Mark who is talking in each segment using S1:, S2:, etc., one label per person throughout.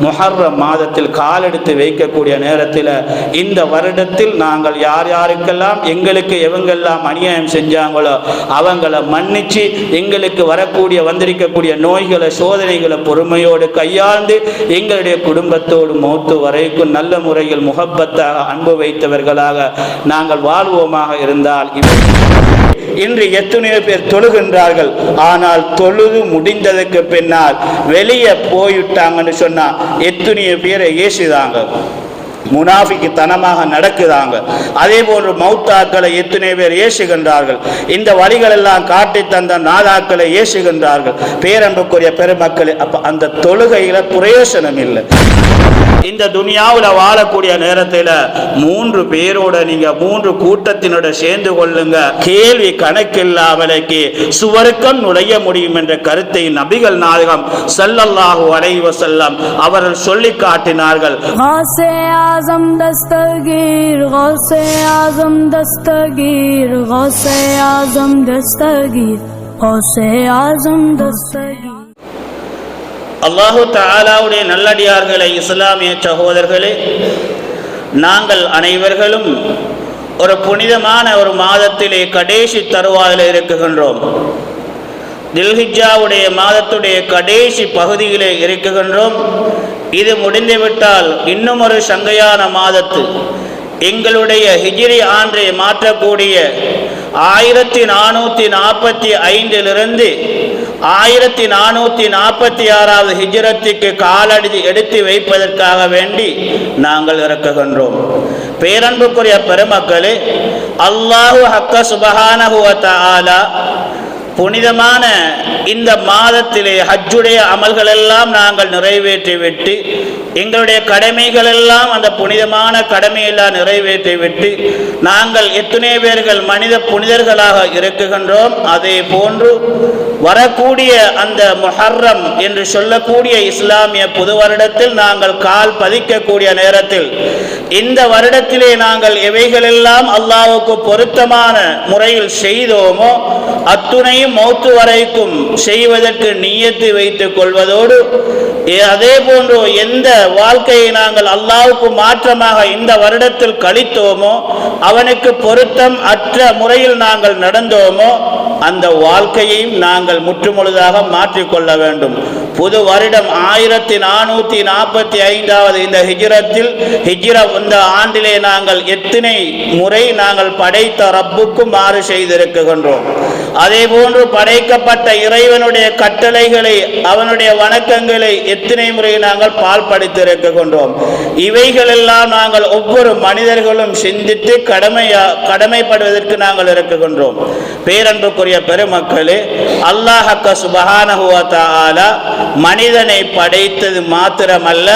S1: முஹர்ர மாதத்தில் காலெடுத்து வைக்கக்கூடிய நேரத்தில் இந்த வருடத்தில் நாங்கள் யார் யாருக்கெல்லாம் எங்களுக்கு எவங்கெல்லாம் அநியாயம் செஞ்சாங்களோ அவங்கள மன்னிச்சு எங்களுக்கு வரக்கூடிய வந்திருக்கக்கூடிய நோய்களை சோதனைகளை பொறுமையோடு கையாண்டு எங்களுடைய குடும்பத்தோடு மௌத்து வரைக்கும் நல்ல முறையில் முகப்பத்தாக அன்பு வைத்தவர்களாக நாங்கள் வாழ்வோமாக இருந்தால் இவர் இன்று எத்தனையோ பேர் தொழுகின்றார்கள். ஆனால் தொழுது முடிந்ததுக்கு பின்னால் வெளியே போயிட்டாங்கன்னு சொன்னா எத்தனையோ பேரை ஏசுதாங்க. முனாஃபிக்கு தனமாக நடக்குதாங்க. அதே போன்று மௌத்தாக்களை எத்தனை பேர் ஏசுகின்றார்கள். இந்த வழிகள் எல்லாம் காட்டி தந்த நாதாக்களை ஏசுகின்றார்கள். பேரன்புக்குரிய பெருமக்கள் அப்ப அந்த தொழுகையில பிரயோசனம் இல்லை. இந்த துனியாவில் வாழக்கூடிய நேரத்தில் மூன்று பேரோட நீங்க மூன்று கூட்டத்தினோட சேர்ந்து கொள்ளுங்க. கேள்வி கணக்கில்லாமலைக்கு சுவருக்கம் நுழைய முடியும் என்ற கருத்தை நபிகள் நாயகம் செல்லல்லாஹு அலைஹி செல்லம் அவர்கள் சொல்லி காட்டினார்கள்.
S2: आजम दस्तगीर गौसे आजम दस्तगीर गौसे आजम दस्तगीर गौसे आजम दस्तगीर
S1: அல்லாஹு தாலாவுடைய நல்லடியார்களை இஸ்லாமிய சகோதரர்களே நாங்கள் அனைவர்களும் ஒரு புனிதமான ஒரு மாதத்திலே கடைசி தருவாயில் இருக்குகின்றோம் தில்ஹிஜாவுடைய மாதத்துடைய கடைசி பகுதியிலே இருக்குகின்றோம் இது முடிந்துவிட்டால் இன்னும் ஒரு சங்கையான மாதத்து. எங்களுடைய ஹிஜ்ரி ஆண்டை மாற்றக்கூடிய ஆயிரத்தி நானூற்றி நாற்பத்தி ஐந்திலிருந்து ஆயிரத்தி நானூற்றி நாற்பத்தி ஆறாவது ஹிஜ்ரத்துக்கு காலடி எடுத்து வைப்பதற்காக வேண்டி நாங்கள் இறக்குகின்றோம். பேரன்புக்குரிய பெருமக்களே அல்லாஹு ஹக்க சுபஹானஹுவ ஆலா புனிதமான இந்த மாதத்திலே ஹஜ்ஜுடைய அமல்கள் எல்லாம் நாங்கள் நிறைவேற்றிவிட்டு எங்களுடைய கடமைகள் எல்லாம் அந்த புனிதமான கடமையெல்லாம் நிறைவேற்றிவிட்டு நாங்கள் எத்தனை பேர்கள் மனித புனிதர்களாக இருக்குகின்றோம் அதே போன்று வரக்கூடிய அந்த முஹர்ரம் என்று சொல்லக்கூடிய இஸ்லாமிய புது வருடத்தில் நாங்கள் கால் பதிக்கக்கூடிய நேரத்தில் இந்த வருடத்திலே நாங்கள் எவைகளெல்லாம் அல்லாவுக்கு பொருத்தமான முறையில் செய்தோமோ அத்துணையும் மௌத்து வரைக்கும் செய்வதற்கு நீயத்து வைத்துக் கொள்வதோடு அதே போன்று எந்த வாழ்க்கையை நாங்கள் அல்லாவுக்கு மாற்றமாக இந்த வருடத்தில் கழித்தோமோ அவனுக்கு பொருத்தம் அற்ற முறையில் நாங்கள் நடந்தோமோ அந்த வாழ்க்கையையும் நாங்கள் முற்றுமுழுதாக மாற்றிக்கொள்ள வேண்டும். புது வருடம் ஆயிரத்தி நானூற்றி நாற்பத்தி ஐந்தாவது இந்த ஹிஜ்ரத்தில் ஹிஜ்ர இந்த ஆண்டிலே நாங்கள் எத்தனை முறை நாங்கள் படைத்த ரப்புக்கும் மாறு செய்திருக்கின்றோம். அதே போன்று படைக்கப்பட்ட இறைவனுடைய கட்டளைகளை அவனுடைய வணக்கங்களை எத்தனை முறை நாங்கள் பால்படுத்தியிருக்கின்றோம். இவைகளெல்லாம் நாங்கள் ஒவ்வொரு மனிதர்களும் சிந்தித்து கடமையா கடமைப்படுவதற்கு நாங்கள் இருக்குகின்றோம் பேரன்புக்குரிய பெருமக்களே அல்லாஹக்க சுபஹானஹுவ தஆலா மனிதனை படைத்தது மாத்திரமல்ல.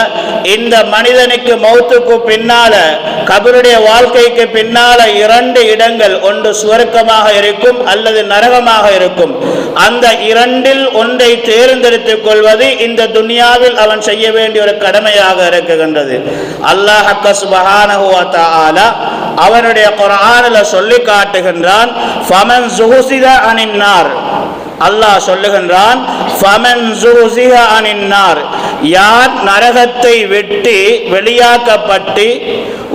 S1: இந்த மனிதனுக்கு மௌத்துக்கு பின்னால கபருடைய வாழ்க்கைக்கு பின்னால இரண்டு இடங்கள் ஒன்று சுவர்க்கமாக இருக்கும் அல்லது நரகமாக இருக்கும். அந்த இரண்டில் ஒன்றை தேர்ந்தெடுத்துக் கொள்வது இந்த துனியாவில் அவன் செய்ய வேண்டிய ஒரு கடமையாக இருக்குகின்றது அல்லாஹ் சுபஹானஹு அவனுடைய குரானில் சொல்லி காட்டுகின்றான் ஃபமன் சுகுசித அனின் அல்லாஹ் சொல்லுகின்றான் ஃபமன் யார் நரகத்தை வெட்டி வெளியாக்கப்பட்டு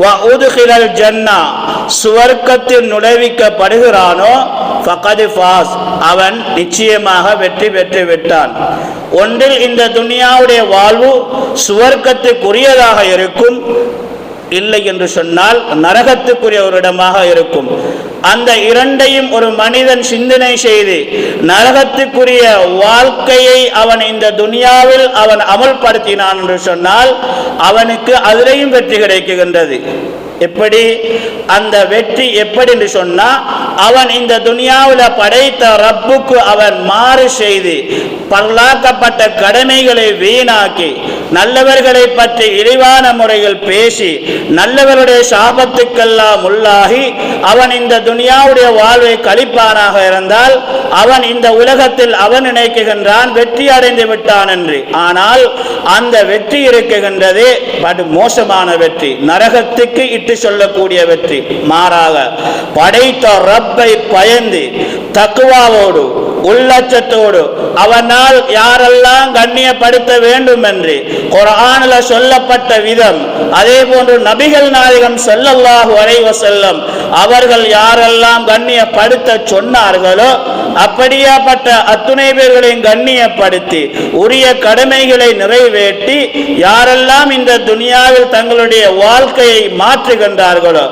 S1: வ உதுகிலல் ஜன்னா சுவர்க்கத்தில் நுழைவிக்கப்படுகிறானோ ஃபகது ஃபாஸ் அவன் நிச்சயமாக வெற்றி பெற்று விட்டான். ஒன்றில் இந்த துனியாவுடைய வாழ்வு சுவர்க்கத்துக்குரியதாக இருக்கும். இல்லை என்று சொன்னால் நரகத்துக்குரிய ஒரு இடமாக இருக்கும். அந்த இரண்டையும் ஒரு மனிதன் சிந்தனை செய்து நரகத்துக்குரிய வாழ்க்கையை அவன் இந்த துனியாவில் அவன் அமல்படுத்தினான் என்று சொன்னால் அவனுக்கு அதிலையும் வெற்றி கிடைக்குகின்றது. எப்படி அந்த வெற்றி எப்படி என்று சொன்னா அவன் இந்த துனியாவில் படைத்த ரப்புக்கு அவன் மாறு செய்து பல்லாக்கப்பட்ட கடமைகளை வீணாக்கி நல்லவர்களை பற்றி இழிவான முறையில் பேசி நல்லவருடைய சாபத்துக்கெல்லாம் உள்ளாகி அவன் இந்த துனியாவுடைய வாழ்வை கழிப்பானாக இருந்தால் அவன் இந்த உலகத்தில் அவன் நினைக்குகின்றான் வெற்றி அடைந்து விட்டான் என்று. ஆனால் அந்த வெற்றி இருக்குகின்றது படு மோசமான வெற்றி. நரகத்துக்கு இட்டு சொல்லக்கூடிய வெற்றி. மாறாக படைத்த ரப்பை பயந்து தக்குவாவோடு உள்ளச்சத்தோடு அவனால் யாரெல்லாம் கண்ணியப்படுத்த வேண்டும் என்று குரானில் சொல்லப்பட்ட விதம் அதே போன்று நபிகள் நாயகம் செல்லல்லாஹு வரைவ செல்லம் அவர்கள் யாரெல்லாம் கண்ணியப்படுத்த சொன்னார்களோ அப்படியாப்பட்ட அத்துணை பேர்களையும் கண்ணியப்படுத்தி உரிய கடமைகளை நிறைவேற்றி யாரெல்லாம் இந்த துனியாவில் தங்களுடைய வாழ்க்கையை மாற்றுகின்றார்களோ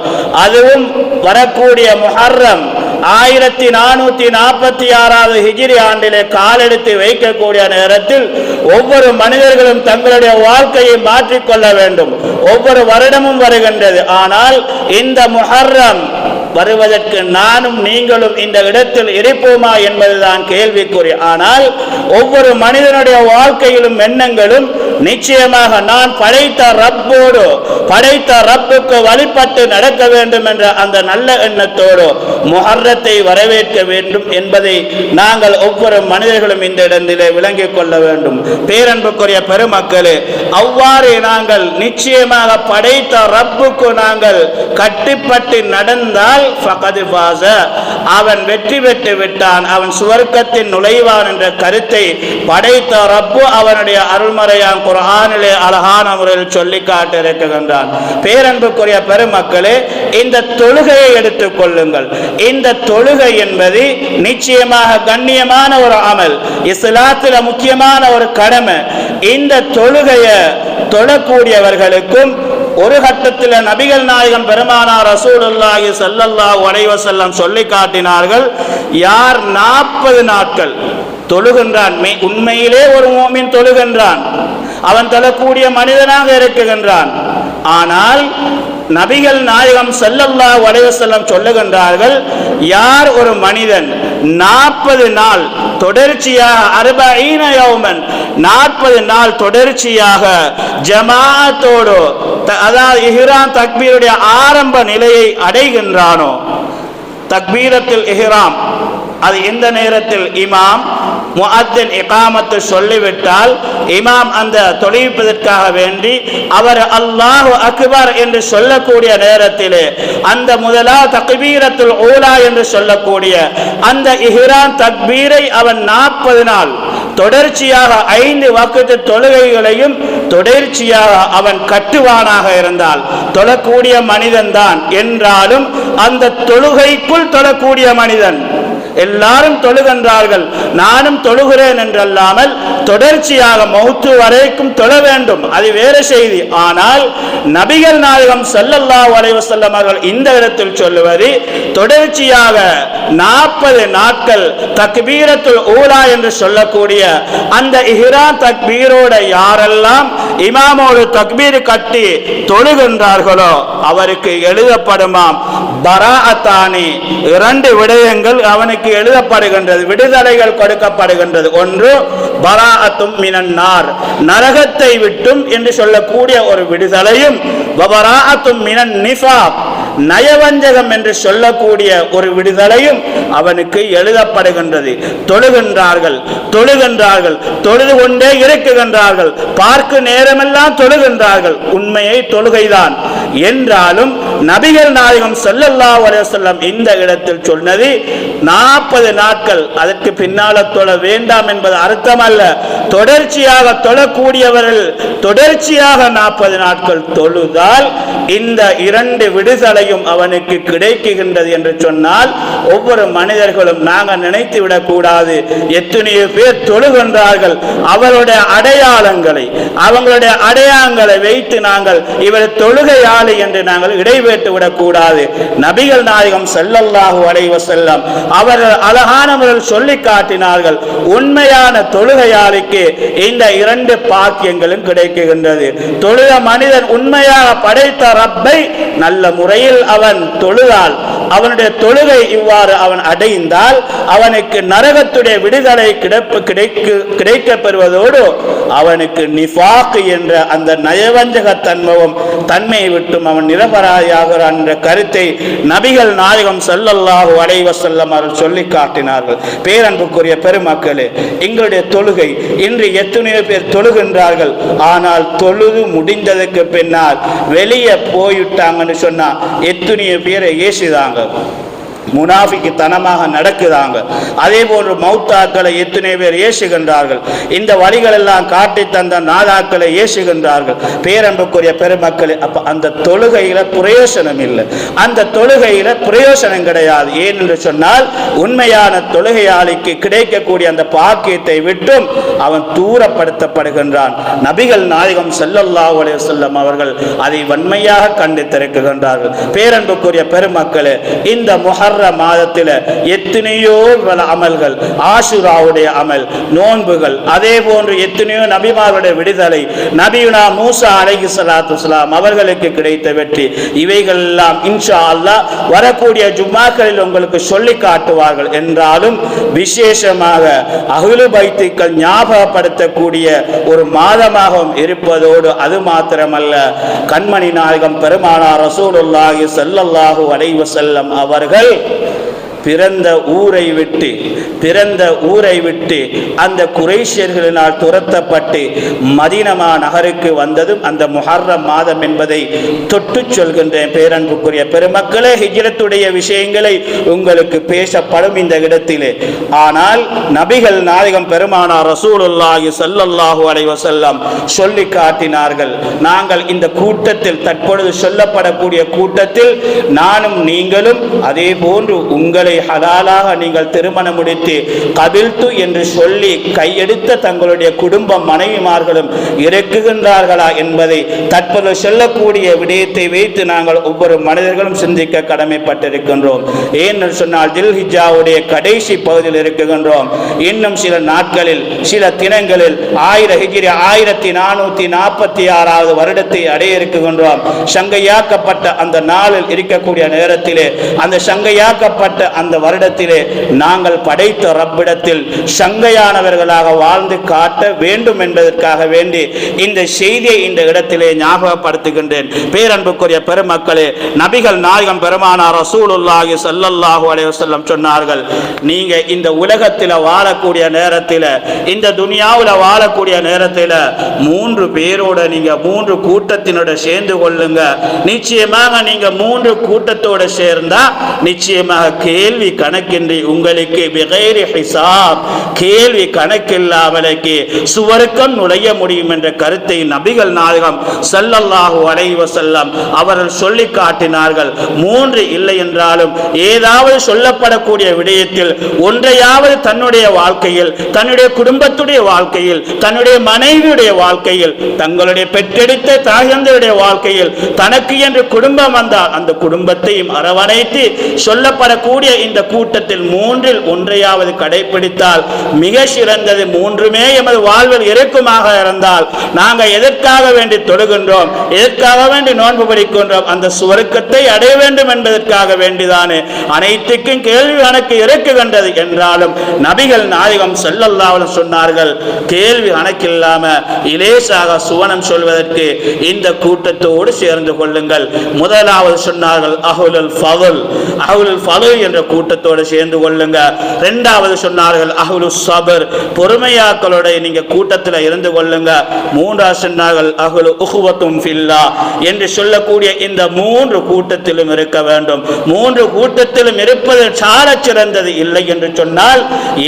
S1: அதுவும் வரக்கூடிய முஹர்ரம் ஆயிரத்தி நானூத்தி நாற்பத்தி ஆறாவது ஹிஜிரி ஆண்டிலே காலெடுத்து வைக்கக்கூடிய நேரத்தில் ஒவ்வொரு மனிதர்களும் தங்களுடைய வாழ்க்கையை மாற்றிக்கொள்ள வேண்டும். ஒவ்வொரு வருடமும் வருகின்றது. ஆனால் இந்த முஹர்ரம் வருவதற்கு நானும் நீங்களும் இந்த இடத்தில் இருப்போமா என்பதுதான் கேள்விக்குறி. ஆனால் ஒவ்வொரு மனிதனுடைய வாழ்க்கையிலும் எண்ணங்களும் நிச்சயமாக நான் படைத்த ரப்போடு படைத்த ரப்புக்கு வழிபட்டு நடக்க வேண்டும் என்ற அந்த நல்ல எண்ணத்தோடு முஹர்ரத்தை வரவேற்க வேண்டும் என்பதை நாங்கள் ஒவ்வொரு மனிதர்களும் இந்த இடத்திலே விளங்கிக் கொள்ள வேண்டும். பேரன்புக்குரிய பெருமக்களே அவ்வாறு நாங்கள் நிச்சயமாக படைத்த ரப்புக்கு நாங்கள் கட்டுப்பட்டு நடந்தால் அவன் வெற்றி பெற்று விட்டான். அவன் சுவர்க்கத்தின் நுழைவான் என்ற கருத்தை படைத்த ரப்பு அவனுடைய அருள்மறையான் குரானிலே அழகான முறையில் சொல்லி காட்டிருக்கின்றான் பேரன்புக்குரிய பெருமக்களே இந்த தொழுகையை எடுத்துக் கொள்ளுங்கள். இந்த தொழுகை என்பது நிச்சயமாக கண்ணியமான ஒரு அமல் இஸ்லாத்தில் முக்கியமான ஒரு கடமை. இந்த தொழுகையை தொழக்கூடியவர்களுக்கும் ஒரு கட்டத்தில் நபிகள் நாயகம் பெருமானார் ரசூலுல்லாஹி ஸல்லல்லாஹு அலைஹி வஸல்லம் சொல்லி காட்டினார்கள் யார் நாற்பது நாட்கள் தொழுகின்றான் உண்மையிலே ஒரு மோமின் தொழுகின்றான் அவன் தொழக்கூடிய மனிதனாக இருக்குகின்றான் ஆனால் நபிகள் நாயகம் செல்லல்லா அலைஹி செல்லம் சொல்லுகின்றார்கள் யார் ஒரு மனிதன் நாற்பது நாள் தொடர்ச்சியாக அறுபீன யோமன் நாற்பது நாள் தொடர்ச்சியாக ஜமாத்தோடு அதாவது இஹ்ரான் தக்பீருடைய ஆரம்ப நிலையை அடைகின்றானோ? தக்பீரத்தில் இஹ்ராம் அது எந்த நேரத்தில் இமாம் முஅத்தின் இகாமத்து சொல்லிவிட்டால் இமாம் அந்த தொழிவிப்பதற்காக வேண்டி அவர் அல்லாஹு அக்பர் என்று சொல்லக்கூடிய நேரத்திலே அந்த முதலா தக்பீரத்துல் ஊலா என்று சொல்லக்கூடிய அந்த இஹ்ரான் தக்பீரை அவன் நாற்பது நாள் தொடர்ச்சியாக ஐந்து வாக்குத்து தொழுகைகளையும் தொடர்ச்சியாக அவன் கட்டுவானாக இருந்தால் தொழக்கூடிய மனிதன்தான் என்றாலும் அந்த தொழுகைக்குள் தொழக்கூடிய மனிதன் எல்லாரும் தொழுகின்றார்கள். நானும் தொழுகிறேன் என்றல்லாமல் தொடர்ச்சியாக மௌத்து வரைக்கும் தொழ வேண்டும். அது வேறு செய்தி. ஆனால் நபிகள் நாயகம் செல்லல்லா அலைஹி வஸல்லம் அவர்கள் இந்த இடத்தில் சொல்லுவது தொடர்ச்சியாக நாற்பது நாட்கள் தக்பீரத்துல் ஊலா என்று சொல்லக்கூடிய அந்த இஹ்ரா தக்பீரோட யாரெல்லாம் இமாமோடு தக்பீர் கட்டி தொழுகின்றார்களோ அவருக்கு எழுதப்படுமாம். பராஅத்தானி இரண்டு விடயங்கள் அவனுக்கு எழுதப்படுகின்றது விடுதலைகள் கொடுக்கப்படுகின்றது. ஒன்று பராஅத்தும் மினன்னார். நரகத்தை விட்டும் என்று சொல்லக்கூடிய ஒரு விடுதலையும் வபராஅத்தும் மினன் நிஃபாக் நயவஞ்சகம் என்று சொல்லக்கூடிய ஒரு விடுதலையும் அவனுக்கு எழுதப்படுகின்றது. தொழுகின்றார்கள் தொழுகின்றார்கள் தொழுது கொண்டே இருக்குகின்றார்கள். பார்க்க நேரமெல்லாம் தொழுகின்றார்கள். உண்மையை தொழுகைதான். என்றாலும் நபிகள் நாயகம் சொல்லல்லா அலைஹி வஸல்லம் இந்த இடத்தில் சொன்னது நாற்பது நாட்கள் அதற்கு பின்னால தொழ வேண்டாம் என்பது அர்த்தமாக அல்ல. தொடர்ச்சியாக தொழக்கூடியவர்கள் தொடர்ச்சியாக நாற்பது நாட்கள் தொழுதால் இந்த இரண்டு விடுதலையும் அவனுக்கு கிடைக்குகின்றது என்று சொன்னால் ஒவ்வொரு மனிதர்களும் நாங்கள் நினைத்து விடக்கூடாது. எத்தனையோ பேர் தொழுகின்றார்கள். அவருடைய அடையாளங்களை அவங்களுடைய அடையாளங்களை வைத்து நாங்கள் இவர் தொழுகையாளி என்று நாங்கள் இடைவேட்டு விடக்கூடாது. நபிகள் நாயகம் ஸல்லல்லாஹு அலைஹி செல்லம் அவர்கள் அழகானவர்கள் சொல்லி காட்டினார்கள். உண்மையான தொழுகையாளிக்கு இந்த இரண்டு பாக்கியங்களும் கிடைக்கின்றது. தொழுத மனிதன் உண்மையாக படைத்த ரப்பை நல்ல முறையில் அவன் தொழுதால் அவனுடைய தொழுகை இவ்வாறு அவன் அடைந்தால் அவனுக்கு நரகத்துடைய விடுதலை கிடைப்பு கிடைக்கு கிடைக்கப்பெறுவதோடு அவனுக்கு நிஃபாக்கு என்ற அந்த நயவஞ்சக தன்மவும் தன்மையை விட்டும் அவன் நிரபராதியாகிறான் என்ற கருத்தை நபிகள் நாயகம் ஸல்லல்லாஹு அலைஹி வஸல்லம் அவர்கள் சொல்லி காட்டினார்கள். பேரன்புக்குரிய பெருமக்களே எங்களுடைய தொழுகை. இன்று எத்தனையோ பேர் தொழுகின்றார்கள். ஆனால் தொழுது முடிந்ததற்கு பின்னால் வெளியே போயிட்டாங்கன்னு சொன்னா எத்தனையோ பேரை ஏசுதாங்க. முனாஃபிக்கு தனமாக நடக்குதாங்க. அதே போன்று மௌத்தாக்களை எத்தனை பேர் ஏசுகின்றார்கள். இந்த வழிகள் எல்லாம் காட்டி தந்த நாதாக்களை ஏசுகின்றார்கள். பேரன்புக்குரிய பெருமக்கள் அப்ப அந்த தொழுகையில பிரயோசனம் இல்லை. அந்த தொழுகையில பிரயோசனம் கிடையாது. ஏன் என்று சொன்னால் உண்மையான தொழுகையாளிக்கு கிடைக்கக்கூடிய அந்த பாக்கியத்தை விட்டும் அவன் தூரப்படுத்தப்படுகின்றான். நபிகள் நாயகம் செல்லல்லா உலக செல்லம் அவர்கள் அதை வன்மையாக கண்டித்திருக்கின்றார்கள். பேரன்புக்குரிய பெருமக்களே இந்த முஹர்ர மாதத்தில் எத்தனையோ பல அமல்கள் ஆசுராவுடைய அமல் நோன்புகள் அதே போன்று எத்தனையோ நபிமாருடைய விடுதலை நபியுனா மூசா அலைஹி சலாத்து சலாம் அவர்களுக்கு கிடைத்த வெற்றி. இவைகள் எல்லாம் இன்ஷா அல்லா வரக்கூடிய ஜும்மாக்களில் உங்களுக்கு சொல்லி காட்டுவார்கள். என்றாலும் விசேஷமாக அகுலு பைத்துக்கள் ஞாபகப்படுத்தக்கூடிய ஒரு மாதமாகவும் இருப்பதோடு அது மாத்திரமல்ல. கண்மணி நாயகம் பெருமானார் ரசூலுல்லாஹி ஸல்லல்லாஹு அலைஹி வஸல்லம் அவர்கள் Thank you. பிறந்த ஊரை விட்டு பிறந்த ஊரை விட்டு அந்த குறைஷியர்களினால் துரத்தப்பட்டு மதினமா நகருக்கு வந்ததும் அந்த முஹர்ரம் மாதம் என்பதை தொட்டு சொல்கின்றேன். பேரன்புக்குரிய பெருமக்களே ஹிஜ்ரத்துடைய விஷயங்களை உங்களுக்கு பேசப்படும் இந்த இடத்திலே. ஆனால் நபிகள் நாயகம் பெருமானார் ரசூலுல்லாஹி சல்லல்லாஹு அலைஹி வஸல்லம் சொல்லி காட்டினார்கள் நாங்கள் இந்த கூட்டத்தில் தற்பொழுது சொல்லப்படக்கூடிய கூட்டத்தில் நானும் நீங்களும் அதே போன்று உங்களை ஹலாலாக நீங்கள் திருமணம் முடித்து கபில்து என்று சொல்லி கையெடுத்த தங்களுடைய குடும்ப மனைவிமார்களும் இறக்குகின்றார்களா என்பதை தற்போது சொல்லக்கூடிய விடயத்தை வைத்து நாங்கள் ஒவ்வொரு மனிதர்களும் சிந்திக்க கடமைப்பட்டிருக்கின்றோம். ஏன்னு சொன்னால் தில்ஹிஜாவுடைய கடைசி பகுதியில் இருக்குகின்றோம் இன்னும் சில நாட்களில் சில தினங்களில் ஆயிர ஹிஜிரி ஆயிரத்தி நானூத்தி நாற்பத்தி ஆறாவது வருடத்தை அடைய இருக்குகின்றோம் சங்கையாக்கப்பட்ட அந்த நாளில் இருக்கக்கூடிய நேரத்திலே அந்த சங்கையாக்கப்பட்ட அந்த வருடத்திலே நாங்கள் படைத்த ரப்பிடத்தில் சங்கையானவர்களாக வாழ்ந்து காட்ட வேண்டும் என்பதற்காக வேண்டி இந்த செய்தியை இந்த இடத்திலே ஞாபகப்படுத்துகின்றேன். பேரன்புக்குரிய பெருமக்களே நபிகள் நாயகம் பெருமானார் ரசூலுல்லாஹி ஸல்லல்லாஹு அலைஹி சொன்னார்கள் நீங்க இந்த உலகத்தில் வாழக்கூடிய நேரத்தில் இந்த துனியாவில் வாழக்கூடிய நேரத்தில் மூன்று பேரோட நீங்க மூன்று கூட்டத்தினோட சேர்ந்து கொள்ளுங்க. நிச்சயமாக நீங்க மூன்று கூட்டத்தோட சேர்ந்தா நிச்சயமாக கே கேள்வி கணக்கின்றி உங்களுக்கு பிகைரி ஹிசாப் கேள்வி கணக்கில்லாமலுக்கு சுவருக்கம் நுழைய முடியும் என்ற கருத்தை நபிகள் நாயகம் ஸல்லல்லாஹு அலைஹி செல்லம் அவர்கள் சொல்லி காட்டினார்கள். மூன்று இல்லை என்றாலும் ஏதாவது சொல்லப்படக்கூடிய விடயத்தில் ஒன்றையாவது தன்னுடைய வாழ்க்கையில் தன்னுடைய குடும்பத்துடைய வாழ்க்கையில் தன்னுடைய மனைவியுடைய வாழ்க்கையில் தங்களுடைய பெற்றெடுத்த தாயந்தருடைய வாழ்க்கையில் தனக்கு என்று குடும்பம் வந்தால் அந்த குடும்பத்தையும் அரவணைத்து சொல்லப்படக்கூடிய இந்த கூட்டத்தில் மூன்றில் ஒன்றையாவது கடைபிடித்தால் மிக சிறந்தது. மூன்றுமே எமது வாழ்வில் இறக்குமாக இருந்தால் நாங்கள் எதற்காக வேண்டி தொழுகின்றோம்? எதற்காக வேண்டி நோன்பு பிடிக்கின்றோம்? அந்த சுவருக்கத்தை அடைய வேண்டும் என்பதற்காக வேண்டிதானே. அனைத்துக்கும் கேள்வி கணக்கு இறக்குகின்றது என்றாலும் நபிகள் நாயகம் செல்லல்லாவலும் சொன்னார்கள் கேள்வி கணக்கில்லாம இலேசாக சுவனம் சொல்வதற்கு இந்த கூட்டத்தோடு சேர்ந்து கொள்ளுங்கள். முதலாவது சொன்னார்கள் அஹுலுல் ஃபதுல். அஹுலுல் ஃபதுல் என்ற கூட்டத்தோடு சேர்ந்து கொள்ளுங்க. ரெண்டாவது சொன்னார்கள் அஹுலு சபர் பொறுமையாக்களோட நீங்க கூட்டத்தில் இருந்து கொள்ளுங்க. மூன்றாவது சொன்னார்கள் அஹுலு உஹுவத்தும் ஃபில்லா. என்று சொல்லக்கூடிய இந்த மூன்று கூட்டத்திலும் இருக்க வேண்டும். மூன்று கூட்டத்திலும் இருப்பது சால சிறந்தது இல்லை என்று சொன்னால்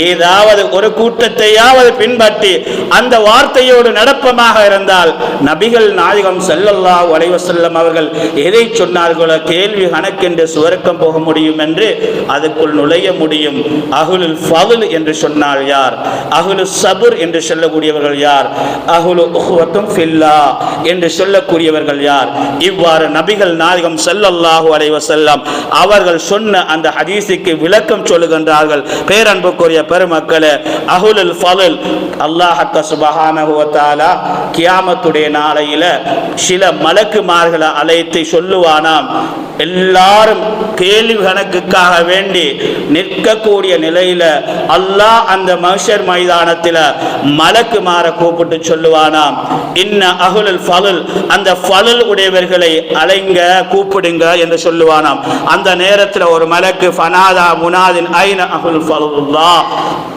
S1: ஏதாவது ஒரு கூட்டத்தையாவது பின்பற்றி அந்த வார்த்தையோடு நடப்பமாக இருந்தால் நபிகள் நாயகம் செல்லல்லா உலைவசல்லம் அவர்கள் எதை சொன்னார்களோ கேள்வி கணக்கென்று சுவர்க்கம் போக முடியும் என்று அதுக்குள் நுழைய முடியும். அகுலுல் ஃபவுல் என்று சொன்னால் யார்? அகுலு சபுர் என்று சொல்லக்கூடியவர்கள் யார்? அகுலு உஹ்வத்தும் ஃபில்லா என்று சொல்லக்கூடியவர்கள் யார்? இவ்வாறு நபிகள் நாயகம் செல்லல்லாஹு அலைஹி செல்லம் அவர்கள் சொன்ன அந்த ஹதீஸுக்கு விளக்கம் சொல்லுகின்றார்கள். பேரன்புக்குரிய பெருமக்களே அகுலுல் ஃபவுல் அல்லாஹ் சுபஹானகுவத்தாலா கியாமத்துடைய நாளையில சில மலக்குமார்களை அழைத்து சொல்லுவானாம். எல்லாரும் கேள்வி கணக்குக்காகவே வேண்டி நிற்கக்கூடிய நிலையில அல்லாஹ் அந்த மஹ்ஷர் மைதானத்தில் மலக்கு மாற கூப்பிட்டு சொல்லுவானாம். இன்ன அகுலல் ஃபலுல் அந்த ஃபலுல் உடையவர்களை அலைங்க கூப்பிடுங்க என்று சொல்லுவானாம். அந்த நேரத்தில் ஒரு மலக்கு ஃபனாதா முனாதின் ஐன அகுல் ஃபலுல்லா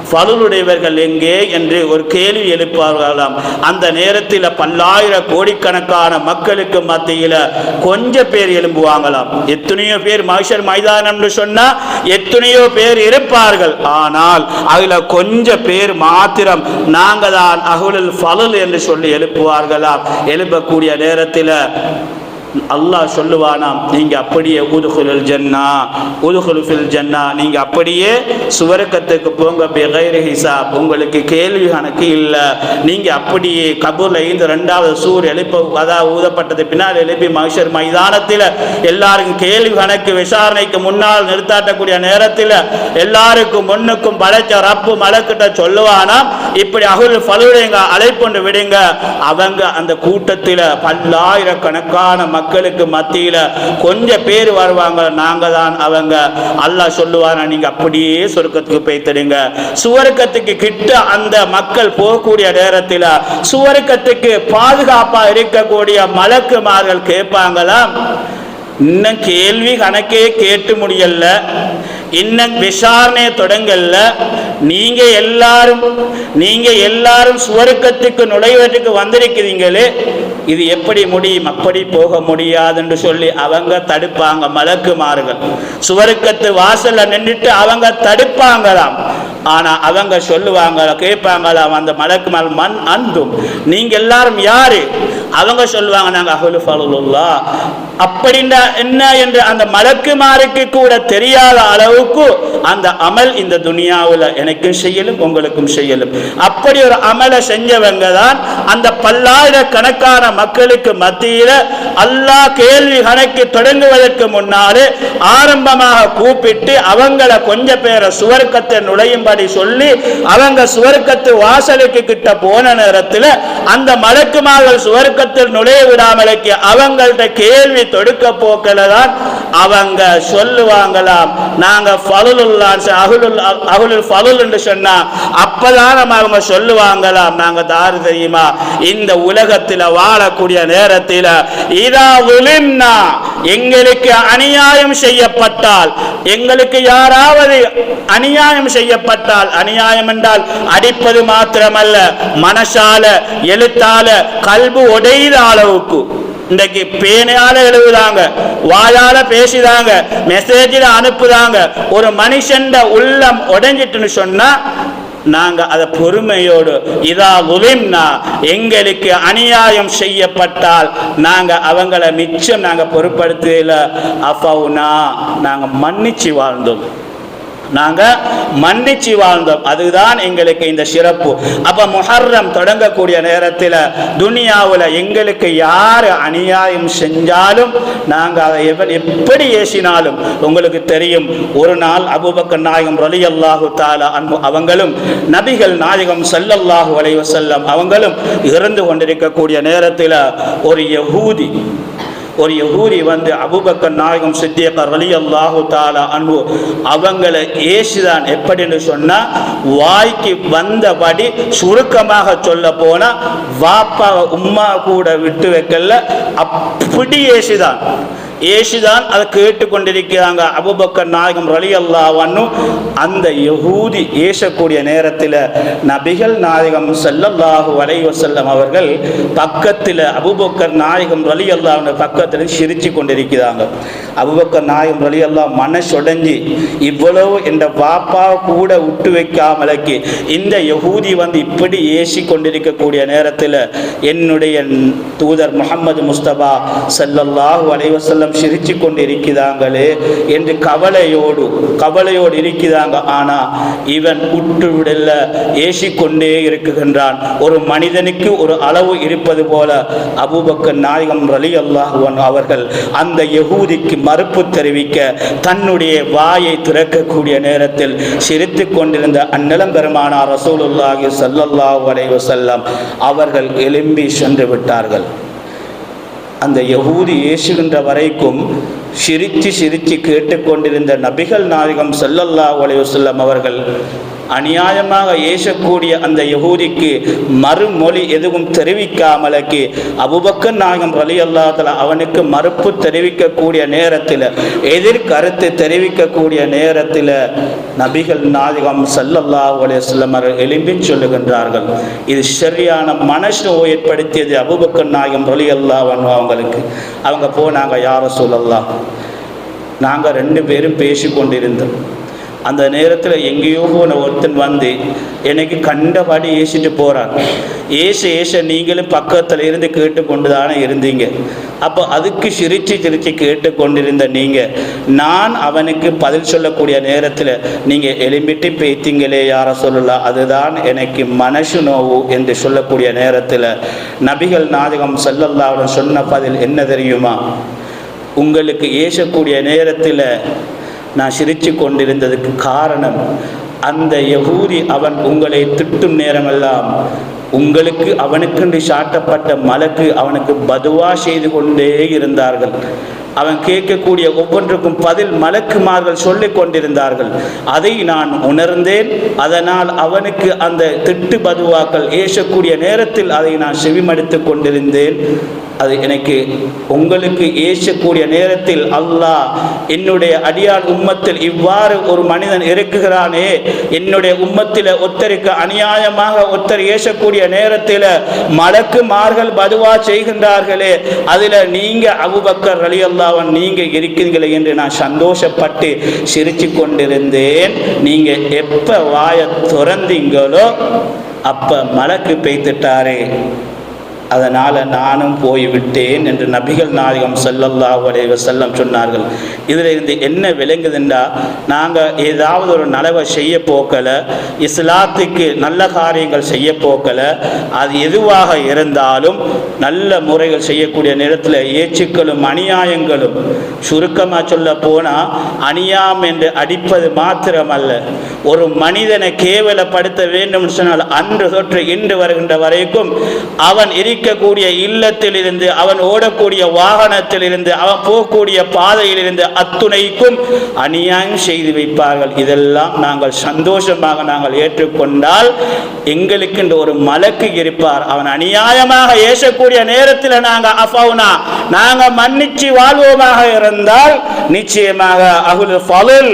S1: ஃபலுடையவர்கள் எங்கே என்று ஒரு கேள்வி எழுப்பார்களாம். அந்த நேரத்தில் பல்லாயிர கோடிக்கணக்கான மக்களுக்கு மத்தியில் கொஞ்ச பேர் எழும்புவாங்களாம். எத்தனையோ பேர் மகஷர் மைதானம்னு சொன்னா எத்தனையோ பேர் இருப்பார்கள். ஆனால் அதுல கொஞ்சம் பேர் மாத்திரம் நாங்க தான் அகுலில் ஃபலுல் என்று சொல்லி எழுப்புவார்களாம். எழுப்பக்கூடிய நேரத்தில் அல்லாஹ் சொல்லுவானா நீங்கள் அப்படியே உதுகுலுல் ஜன்னா உதுகுலுஃபில் ஜன்னா நீங்கள் அப்படியே சுவர்க்கத்துக்கு போங்க பெகைர் ஹிசாப் உங்களுக்கு கேள்வி கணக்கு இல்லை. நீங்கள் அப்படியே கபூரில் இருந்து ரெண்டாவது சூர் எழுப்ப அதா ஊதப்பட்டது பின்னால் எழுப்பி மகிஷர் மைதானத்தில் எல்லாருக்கும் கேள்வி கணக்கு விசாரணைக்கு முன்னால் நிறுத்தாட்டக்கூடிய நேரத்தில் எல்லாருக்கும் ஒன்றுக்கும் படைச்ச ரப்பு மலக்கிட்ட சொல்லுவானாம் இப்படி அகுல் பலுடைய அழைப்புண்டு விடுங்க. அவங்க அந்த கூட்டத்தில் பல்லாயிரக்கணக்கான மக்கள் மக்களுக்கு மத்தியில கொஞ்சம் பேர் வருவாங்க நாங்க தான் அவங்க. அல்லாஹ் சொல்லுவானா நீங்க அப்படியே சொர்க்கத்துக்கு போய் தருங்க சுவர்க்கத்துக்கு கிட்ட அந்த மக்கள் போகக்கூடிய நேரத்தில் சுவர்க்கத்துக்கு பாதுகாப்பா இருக்கக்கூடிய மலக்குமார்கள் கேட்பாங்களாம். இன்னும் கேள்வி கணக்கே கேட்டு முடியல. இன்ன விசாரணை தொடங்கல்ல நீங்க எல்லாரும் நீங்க எல்லாரும் சுவருக்கத்துக்கு நுழைவதற்கு வந்திருக்கிறீங்களே இது எப்படி முடியும்? அப்படி போக முடியாது சொல்லி அவங்க தடுப்பாங்க மலக்குமார்கள் சுவருக்கத்து வாசல்ல நின்றுட்டு அவங்க தடுப்பாங்களாம். ஆனால் அவங்க சொல்லுவாங்க கேட்பாங்களா அந்த மலக்குமால் மண் அந்தும். நீங்கள் எல்லாரும் யாரு? அவங்க சொல்லுவாங்க நாங்கள் அஹுலு அப்படின்னா என்ன என்று அந்த மலக்குமாருக்கு கூட தெரியாத அளவுக்கு அந்த அமல் இந்த துனியாவில் எனக்கும் செய்யலும் உங்களுக்கும் செய்யலும். அப்படி ஒரு அமலை செஞ்சவங்க தான் அந்த பல்லாயிரக்கணக்கான மக்களுக்கு மத்தியில் அல்லா கேள்வி கணக்கு தொடங்குவதற்கு முன்னாலே ஆரம்பமாக கூப்பிட்டு அவங்கள கொஞ்ச பேரை சுவர்க்கத்தை நுழையும் அப்படி சொல்லி அவங்க சுவர்க்கத்து வாசலுக்கு கிட்ட போன நேரத்தில் அந்த மலக்குமார்கள் சுவர்க்கத்தில் நுழைய விடாமலைக்கு அவங்கள்ட்ட கேள்வி தொடுக்க போக்கல தான் அவங்க சொல்லுவாங்களாம். நாங்க ஃபலுல்லான் அகுலுல் அகுலுல் என்று சொன்னா அப்பதான் அவங்க சொல்லுவாங்களாம். நாங்க தாரு தெரியுமா? இந்த உலகத்தில் வாழக்கூடிய நேரத்தில் இதா எங்களுக்கு அநியாயம் செய்யப்பட்டால் எங்களுக்கு யாராவது அநியாயம் செய்யப்பட்ட காரணத்தால் அநியாயம் என்றால் அடிப்பது மாத்திரமல்ல. மனசால எழுத்தால கல்பு உடையிற அளவுக்கு. இன்றைக்கு பேனையால எழுதுதாங்க வாயால பேசிதாங்க மெசேஜில் அனுப்புதாங்க ஒரு மனுஷன் உள்ளம் உடைஞ்சிட்டுன்னு சொன்னா நாங்க அதை பொறுமையோடு இதா உலிம்னா எங்களுக்கு அநியாயம் செய்யப்பட்டால் நாங்க அவங்கள மிச்சம் நாங்கள் பொருட்படுத்தல அஃபவுனா நாங்க மன்னிச்சு வாழ்ந்தோம். நாங்கள் மன்னிச்சு வாழ்ந்தோம். அதுதான் எங்களுக்கு இந்த சிறப்பு. அப்போ முஹர்ரம் தொடங்கக்கூடிய நேரத்தில் துனியாவில் எங்களுக்கு யார் அநியாயம் செஞ்சாலும் நாங்கள் அதை எப்படி ஏசினாலும் உங்களுக்கு தெரியும். ஒரு நாள் அபுபக்கர் நாயகம் ரலி அல்லாஹு தாலா அன்பு அவங்களும் நபிகள் நாயகம் சல்லல்லாஹு அலைவசல்லம் அவங்களும் இறந்து கொண்டிருக்கக்கூடிய நேரத்தில் ஒரு யகூதி ஒரு யகூரி வந்து அபுபக்கர் நாயகம் சித்தியக்கர் வலி அல்லாஹு தாலா அன்பு அவங்களை ஏசுதான். எப்படின்னு சொன்னால் வாய்க்கு வந்தபடி சுருக்கமாக சொல்ல போனால் வாப்பா உம்மா கூட விட்டு வைக்கல அப்படி ஏசுதான். ஏசுதான் அதை கேட்டு கொண்டிருக்கிறாங்க அபுபக்கர் நாயகம் ரலி அல்லாவன்னு அந்த யகூதி ஏசக்கூடிய நேரத்தில் நபிகள் நாயகம் செல்லல்லாஹு வலைவ செல்லம் அவர்கள் பக்கத்தில் அபுபக்கர் நாயகம் ரலி அல்லாவுடைய பக்கத்தில் சிரிச்சு கொண்டிருக்கிறாங்க அபுபக்கர் நாயகம் ரலி அல்லா மனசொடைஞ்சி இவ்வளவு இந்த பாப்பாவை கூட விட்டு வைக்காமலக்கு இந்த யகூதி வந்து இப்படி ஏசி கொண்டிருக்கக்கூடிய நேரத்தில் என்னுடைய தூதர் முகமது முஸ்தபா செல்லல்லாஹு வலைவசல்லம் எல்லாம் சிரித்து கொண்டு இருக்கிறாங்களே என்று கவலையோடு கவலையோடு இருக்கிறாங்க. ஆனா இவன் உற்று விடல ஏசிக்கொண்டே இருக்குகின்றான். ஒரு மனிதனுக்கு ஒரு அளவு இருப்பது போல அபூபக்கர் நாயகம் ரலி அல்லாஹுவன் அவர்கள் அந்த யகூதிக்கு மறுப்பு தெரிவிக்க தன்னுடைய வாயை திறக்கக்கூடிய நேரத்தில் சிரித்து கொண்டிருந்த அந்நிலம் பெருமானார் ரசூலுல்லாஹி சல்லல்லாஹு அலைவசல்லம் அவர்கள் எழும்பி சென்று விட்டார்கள். அந்த யகூதி இயேசுகின்ற வரைக்கும் சிரித்து சிரித்து கேட்டுக்கொண்டிருந்த நபிகள் நாயகம் செல்லல்லா ஒலையுசல்லம் அவர்கள் அநியாயமாக ஏசக்கூடிய அந்த யகூதிக்கு மறுமொழி எதுவும் தெரிவிக்காமலுக்கு அபுபக்கர் நாயகம் வலி அல்லாதல அவனுக்கு மறுப்பு தெரிவிக்கக்கூடிய நேரத்தில் எதிர்கருத்து தெரிவிக்கக்கூடிய நேரத்தில் நபிகள் நாயகம் சல்லல்லா அலையம் எலும்பி சொல்லுகின்றார்கள். இது சரியான மனநோய் ஏற்படுத்தியது அபுபக்கர் நாயகம் வலி அல்லாவன் அவங்களுக்கு. அவங்க போனாங்க யார சொல்லலாம் நாங்கள் ரெண்டு பேரும் பேசி கொண்டிருந்தோம் அந்த நேரத்தில் எங்கேயோ போன ஒருத்தன் வந்து எனக்கு கண்டபடி ஏசிட்டு போகிறான் ஏச ஏச நீங்களும் பக்கத்தில் இருந்து கேட்டுக்கொண்டு தானே இருந்தீங்க. அப்போ அதுக்கு சிரிச்சு கேட்டு கொண்டிருந்த நீங்கள் நான் அவனுக்கு பதில் சொல்லக்கூடிய நேரத்தில் நீங்கள் எலும்பிட்டு பேத்தீங்களே யார சொல்லலாம் அதுதான் எனக்கு மனசு நோவு என்று சொல்லக்கூடிய நேரத்தில் நபிகள் நாதகம் செல்லல்லாவுடன் சொன்ன பதில் என்ன தெரியுமா? உங்களுக்கு ஏசக்கூடிய நேரத்தில் நான் சிரித்து கொண்டிருந்ததுக்கு காரணம் அந்த யகூதி அவன் உங்களை திட்டும் நேரமெல்லாம் உங்களுக்கு அவனுக்கென்று சாட்டப்பட்ட மலக்கு அவனுக்கு பதுவா செய்து கொண்டே இருந்தார்கள். அவன் கேட்கக்கூடிய ஒவ்வொன்றுக்கும் பதில் மலக்குமார்கள் சொல்லிக் கொண்டிருந்தார்கள். அதை நான் உணர்ந்தேன். அதனால் அவனுக்கு அந்த திட்டு பதுவாக்கள் ஏசக்கூடிய நேரத்தில் அதை நான் செவிமடுத்து கொண்டிருந்தேன். அது எனக்கு உங்களுக்கு ஏசக்கூடிய நேரத்தில் அல்லாஹ் என்னுடைய அடியான் உம்மத்தில் இவ்வாறு ஒரு மனிதன் இருக்குகிறானே என்னுடைய உம்மத்தில் ஒத்தருக்கு அநியாயமாக ஒத்தர் ஏசக்கூடிய நேரத்தில் மலக்குமார்கள் பதுவா செய்கின்றார்களே அதில் நீங்க அபுபக்கர் அலி அல்லாவன் நீங்க இருக்கிறீங்களே என்று நான் சந்தோஷப்பட்டு சிரிச்சு கொண்டிருந்தேன். நீங்க எப்ப வாயை துறந்தீங்களோ அப்ப மலக்கு பெய்த்துட்டாரே. அதனால் நானும் போய்விட்டேன் என்று நபிகள் நாயகம் செல்லல்லா உடைய செல்லம் சொன்னார்கள். இதில் இருந்து என்ன விளங்குதுண்டா? நாங்கள் ஏதாவது ஒரு நலவை செய்ய போக்கலை இஸ்லாத்துக்கு நல்ல காரியங்கள் செய்ய போக்கலை அது எதுவாக இருந்தாலும் நல்ல முறைகள் செய்யக்கூடிய நேரத்தில் ஏச்சுக்களும் அநியாயங்களும் சுருக்கமாக சொல்ல போனால் அணியாம் என்று அடிப்பது மாத்திரமல்ல. ஒரு மனிதனை கேவலப்படுத்த வேண்டும் சொன்னால் அன்று தொற்று இன்று வருகின்ற வரைக்கும் அவன் இருக்கக்கூடிய இல்லத்திலிருந்து அவன் ஓடக்கூடிய வாகனத்திலிருந்து அவன் போகக்கூடிய பாதையிலிருந்து அத்துணைக்கும் அநியாயம் செய்து வைப்பார்கள். இதெல்லாம் நாங்கள் சந்தோஷமாக நாங்கள் ஏற்றுக்கொண்டால் எங்களுக்கு ஒரு மலக்கு இருப்பார். அவன் அநியாயமாக ஏசக்கூடிய நேரத்தில் நாங்கள் அஃபவுனா நாங்கள் மன்னிச்சு வாழ்வோமாக இருந்தால் நிச்சயமாக அகுல் ஃபலுல்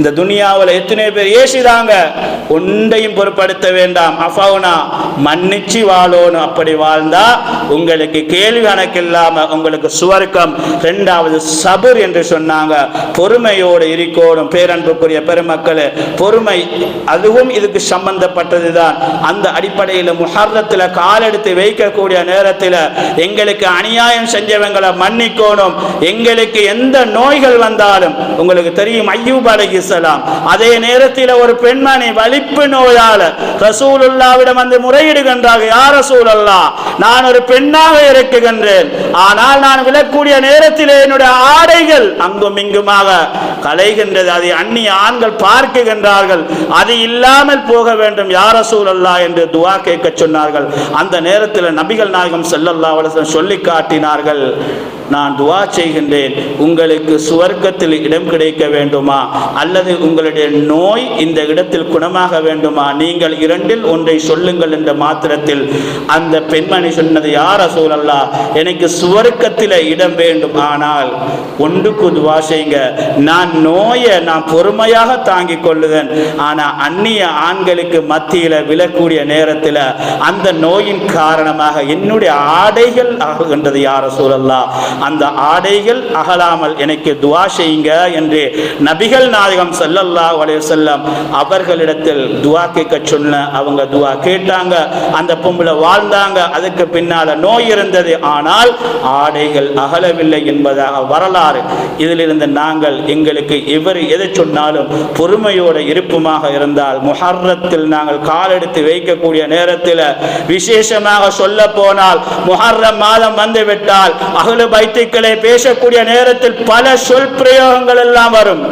S1: இந்த துனியாவில் எத்தனை பேர் ஏசிதாங்க? ஒன்றையும் பொருட்படுத்த வேண்டாம். அஃபவுனா மன்னிச்சு வாழணும் அப்படி வாழ்ந்தா உங்களுக்கு கேள்வி கணக்கு இல்லாம உங்களுக்கு சுவர்க்கம் ரெண்டாவது சபர் என்று சொன்னாங்க. பொறுமையோடு இருக்கோடும் பேரன்புக்குரிய பெருமக்களே. பொறுமை அதுவும் இதுக்கு சம்பந்தப்பட்டதுதான். அந்த அடிப்படையில் முஹர்ரத்தில் காலெடுத்து வைக்கக்கூடிய நேரத்தில் எங்களுக்கு அநியாயம் செஞ்சவங்களை மன்னிக்கணும். எங்களுக்கு எந்த நோய்கள் வந்தாலும் உங்களுக்கு தெரியும் ஐயூப் அலைஹிஸ்ஸலாம் அதே நேரத்தில் ஒரு பெண்மணி வலிப்பு நோயால ரசூலுல்லாவிடம் வந்து முறையிடுகின்றாக யார் ரசூலல்லா நான் ஒரு பெண்ணாக இருக்குகின்றேன். ஆனால் நான் விழக்கூடிய நேரத்தில் என்னுடைய ஆடைகள் அங்கும் இங்குமாக கலைகின்றது. அதை அந்நிய ஆண்கள் பார்க்குகின்றார்கள். அது இல்லாமல் போக வேண்டும். யார் ரசூலல்லா என்று துவா கேட்க சொன்னார்கள். அந்த நேரத்தில் நபிகள் நாயகம் செல்லல்லா சொல்லி காட்டினார்கள். நான் துவா செய்கின்றேன். உங்களுக்கு சுவர்க்கத்தில் இடம் கிடைக்க வேண்டுமா? அல்லது உங்களுடைய நோய் இந்த இடத்தில் குணமாக வேண்டுமா? நீங்கள் இரண்டில் ஒன்றை சொல்லுங்கள் என்ற மாத்திரத்தில். அந்த பெண்மணி சொன்னது யார் சூழல்லா எனக்கு சுவர்க்கத்தில் இடம் வேண்டும். ஆனால் ஒன்றுக்கு துவா செய்யுங்க நான் நோயை நான் பொறுமையாக தாங்கிக் கொள்ளுதேன். ஆனால் அந்நிய ஆண்களுக்கு மத்தியில் விழக்கூடிய நேரத்தில் அந்த நோயின் காரணமாக என்னுடைய ஆடைகள் ஆகுகின்றது யார சூழல்லா அந்த ஆடைகள் அகலாமல் எனக்கு துவா செய்யுங்க என்று நபிகள் நாயகம் செல்லல்லா அலைஹி வஸல்லம் அவர்களிடத்தில் துவா கேட்க சொன்ன அவங்க துவா கேட்டாங்க. அந்த பொம்பளை வாழ்ந்தாங்க. அதுக்கு பின்னால நோய் இருந்தது. ஆனால் ஆடைகள் அகலவில்லை என்பதாக வரலாறு. இதிலிருந்து நாங்கள் எங்களுக்கு எவர் எதை சொன்னாலும் பொறுமையோடு இருப்புமாக இருந்தால் முஹர்ரத்தில் நாங்கள் காலெடுத்து வைக்கக்கூடிய நேரத்தில் விசேஷமாக சொல்ல போனால் முஹர்ரம் மாதம் வந்துவிட்டால் அகலு பை பைத்துக்களை பேசக்கூடிய நேரத்தில் பல சொல் பிரயோகங்கள் எல்லாம் வரும்.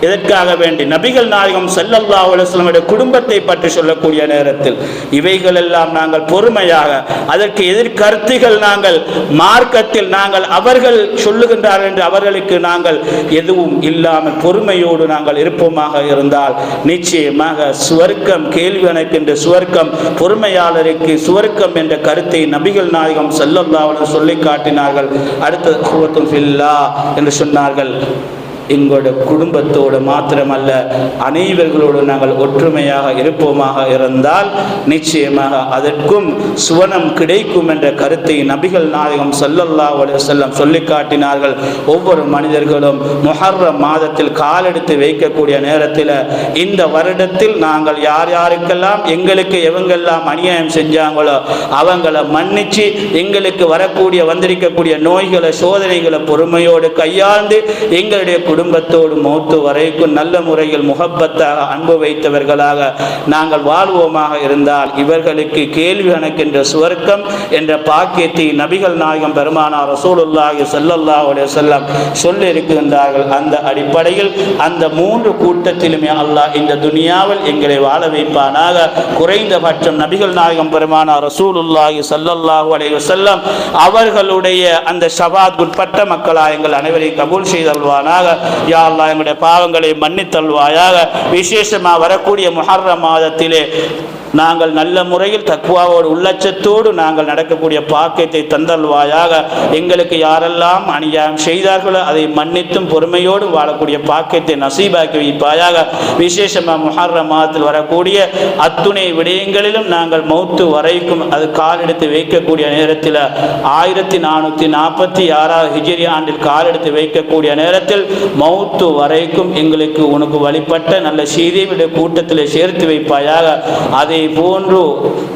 S1: இதற்காக வேண்டி நபிகள் நாயகம் செல்லல்லா அலுவலமுடைய குடும்பத்தை பற்றி சொல்லக்கூடிய நேரத்தில் இவைகள் எல்லாம் நாங்கள் பொறுமையாக அதற்கு எதிர்கருத்துகள் நாங்கள் மார்க்கத்தில் நாங்கள் அவர்கள் சொல்லுகின்றார்கள் என்று அவர்களுக்கு நாங்கள் எதுவும் இல்லாமல் பொறுமையோடு நாங்கள் இருப்போமாக இருந்தால் நிச்சயமாக சுவர்க்கம் கேள்வி அணைக்கின்ற சுவர்க்கம் பொறுமையாளருக்கு சுவர்க்கம் என்ற கருத்தை நபிகள் நாயகம் செல்லல்லா சொல்லி காட்டினார்கள். அடுத்த என்று சொன்னார்கள். எங்களோட குடும்பத்தோடு மாத்திரமல்ல அனைவர்களோடு நாங்கள் ஒற்றுமையாக இருப்போமாக இருந்தால் நிச்சயமாக அதற்கும் சுவனம் கிடைக்கும் என்ற கருத்தை நபிகள் நாயகம் ஸல்லல்லாஹு செல்லம் சொல்லி காட்டினார்கள். ஒவ்வொரு மனிதர்களும் முஹர்ரம் மாதத்தில் காலெடுத்து வைக்கக்கூடிய நேரத்தில் இந்த வருடத்தில் நாங்கள் யார் யாருக்கெல்லாம் எங்களுக்கு எவங்கெல்லாம் அநியாயம் செஞ்சாங்களோ அவங்கள மன்னிச்சு எங்களுக்கு வரக்கூடிய வந்திருக்கக்கூடிய நோய்களை சோதனைகளை பொறுமையோடு கையாண்டு எங்களுடைய குடும்பத்தோடு மூத்து வரைக்கும் நல்ல முறையில் முகப்பத்தாக அன்பு வைத்தவர்களாக நாங்கள் வாழ்வோமாக இருந்தால் இவர்களுக்கு கேள்வி கணக்கின்ற சுவர்க்கம் என்ற பாக்கியத்தை நபிகள் நாயகம் பெருமானார் ரசூலுல்லாஹி ஸல்லல்லாஹு அலைஹி செல்லம் சொல்லி இருக்கின்றார்கள் அந்த அடிப்படையில் அந்த மூன்று கூட்டத்திலுமே அல்லாஹ் இந்த துனியாவில் எங்களை வாழ வைப்பானாக. குறைந்தபட்சம் நபிகள் நாயகம் பெருமானார் ரசூலுல்லாஹி ஸல்லல்லாஹு அலைஹி செல்லம் அவர்களுடைய அந்த ஷபாத் உட்பட்ட மக்களாக எங்கள் அனைவரையும் கபூல் செய்தல்வானாக. யா அல்லா எங்களுடைய பாவங்களை மன்னித்தல்வாயாக. விசேஷமாக வரக்கூடிய முஹர்ரம் மாதத்திலே நாங்கள் நல்ல முறையில் தக்குவாவோடு உள்ளச்சத்தோடு நாங்கள் நடக்கக்கூடிய பாக்கியத்தை தந்தல்வாயாக எங்களுக்கு யாரெல்லாம் அநியாயம் செய்தார்களோ அதை மன்னித்தும் பொறுமையோடு வாழக்கூடிய பாக்கியத்தை நசீபாக்கி வைப்பாயாக. விசேஷமாக முஹர்ரம் மாதத்தில் வரக்கூடிய அத்துணை விடயங்களிலும் நாங்கள் மௌத்து வரைக்கும் அது காலெடுத்து வைக்கக்கூடிய நேரத்தில் ஆயிரத்தி நானூற்றி நாற்பத்தி ஆறாவது ஹிஜிரி ஆண்டில் காலெடுத்து வைக்கக்கூடிய நேரத்தில் மௌத்து வரைக்கும் எங்களுக்கு உனக்கு வழிபட்ட நல்ல சீதையுடைய கூட்டத்தில் சேர்த்து வைப்பாயாக. அதை போன்று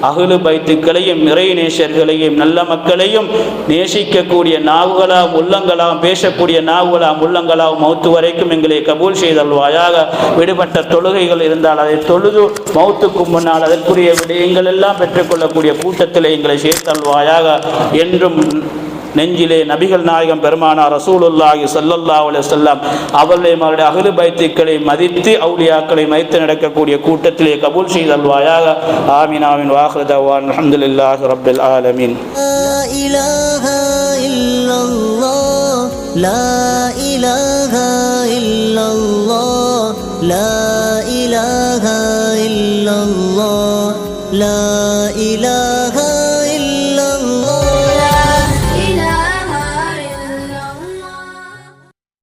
S1: அகுலு பைத்துக்களையும் இறை நேசர்களையும் நல்ல மக்களையும் நேசிக்கக்கூடிய நாவுகளாம் உள்ளங்களாம் பேசக்கூடிய நாவுகளாம் உள்ளங்களாம் மௌத்து வரைக்கும் எங்களை கபூல் செய்தல்வாயாக விடுபட்ட தொழுகைகள் இருந்தால் அதை தொழுது மௌத்துக்கு முன்னால் அதற்குரிய விடயங்கள் எல்லாம் பெற்றுக்கொள்ளக்கூடிய கூட்டத்தில் எங்களை சேர்த்தல்வாயாக என்றும் நெஞ்சிலே நபிகள் நாயகம் பெருமானார் ரசூலுல்லாஹி ஸல்லல்லாஹு அலைஹி வஸல்லம் அவர்களை அவருடைய அகலு பைத்துக்களை மதித்து அவுலியாக்களை மதித்து நடக்கக்கூடிய கூட்டத்திலே கபூல் செய்தல்வாயாக ஆமீன் ஆமீன் வாஹிரு தவான் அல்ஹம்துலில்லாஹி ரப்பில் ஆலமீன்
S3: لا إله إلا الله لا إله إلا الله لا إله إلا الله لا إله